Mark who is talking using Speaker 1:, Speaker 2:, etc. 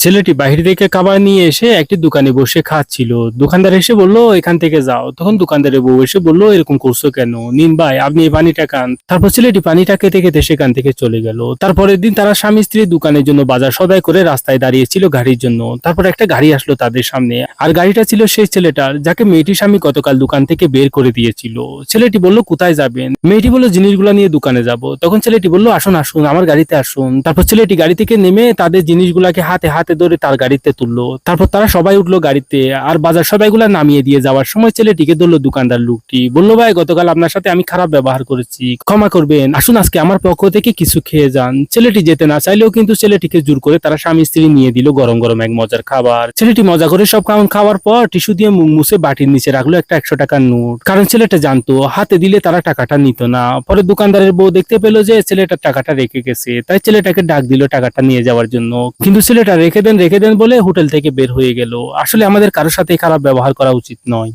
Speaker 1: ছেলেটি বাহির থেকে খাবার নিয়ে এসে একটি দোকানে বসে খাচ্ছিল। দোকানদার এসে বলল, এখান থেকে যাও। তখন দোকানদারের বউ এসে বলল, এরকম করছ কেন? নিন ভাই, আপনি এই পানিটা খান। তারপর ছেলেটি পানিটা খেতে খেতে সেখান থেকে চলে গেল। তারপরের দিন তারা স্বামী স্ত্রী দোকানের জন্য বাজার সদাই করে রাস্তায় দাঁড়িয়েছিল গাড়ির জন্য। তারপর একটা গাড়ি আসলো তাদের সামনে। আর গাড়িটা ছিল সেই ছেলেটার, যাকে মেয়েটির স্বামী গতকাল দোকান থেকে বের করে দিয়েছিল। ছেলেটি বলল, কোথায় যাবেন? মেয়েটি বলল, জিনিসগুলো নিয়ে দোকানে যাব। তখন ছেলেটি বলল, আসুন আসুন, আমার গাড়িতে আসুন। তারপর ছেলেটি গাড়ি থেকে নেমে তাদের জিনিসগুলাকে হাতে হাতে ধরে তার গাড়িতে তুললো। তারপর তারা সবাই উঠল গাড়িতে, আর বাজার সবাইগুলা নামিয়ে দিয়ে যাওয়ার সময় ছেলেটিকে ধরলো দোকানদার লোকটি। বলল, ভাই, গতকাল আপনার সাথে আমি খারাপ ব্যবহার করেছি, ক্ষমা করবেন। আসুন, আজকে আমার পক্ষ থেকে কিছু খেয়ে যান। ছেলেটি যেতে না চাইলেও কিন্তু ছেলেটিকে জোর করে তারা স্বামী স্ত্রী নিয়ে দিল গরম গরম এক মজার খাবার। ছেলেটি মজা করে সব খাওয়ান খাওয়ার পর টিস্যু দিয়ে মুখ মুছে বাটির নিচে রাখল একটা একশো টাকার নোট। কারণ ছেলেটা জানতো, হাতে দিলে তারা টাকাটা নিত না। পরে দোকানদারের বউ দেখতে পেল যে ছেলেটা টাকাটা রেখে গেছে, তাই ছেলেটাকে ডাক দিল টাকাটা নিয়ে যাওয়ার জন্য। কিন্তু ছেলেটা রেখে দেন রেখে দেন বলে হোটেল থেকে বের হয়ে গেল। আসলে আমাদের কারোর সাথে খারাপ ব্যবহার করা উচিত নয়।